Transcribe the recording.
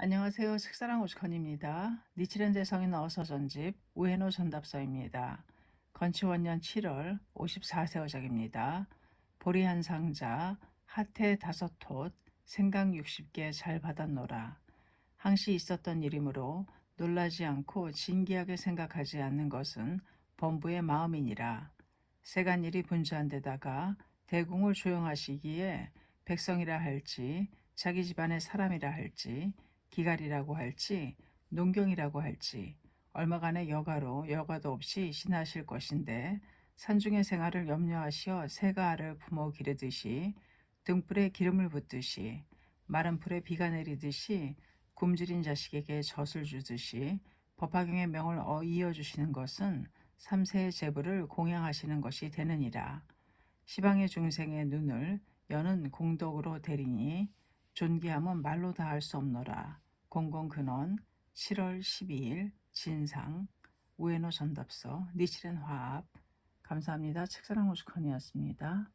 안녕하세요. 색사랑 오죽헌입니다. 니치렌 대성인 어서 전집 우에노 전답서입니다. 건치원년 7월 54세 어작입니다. 보리 한 상자, 하태 다섯 톳, 생강 60개 잘 받았노라. 항시 있었던 일이므로 놀라지 않고 진기하게 생각하지 않는 것은 범부의 마음이니라. 세간 일이 분주한 데다가 대궁을 조용하시기에 백성이라 할지 자기 집안의 사람이라 할지 기갈이라고 할지 농경이라고 할지 얼마간의 여가로 여가도 없이 신하실 것인데 산중의 생활을 염려하시어 새가 알을 부모 기르듯이 등불에 기름을 붓듯이 마른 풀에 비가 내리듯이 굶주린 자식에게 젖을 주듯이 법화경의 명을 어 이어주시는 것은 삼세의 제부를 공양하시는 것이 되느니라. 시방의 중생의 눈을 여는 공덕으로 대리니 존귀함은 말로 다 할 수 없노라. 공공근원 7월 12일 진상 우에노 전답서 니치렌 화합 감사합니다. 책사랑 오죽헌이었습니다.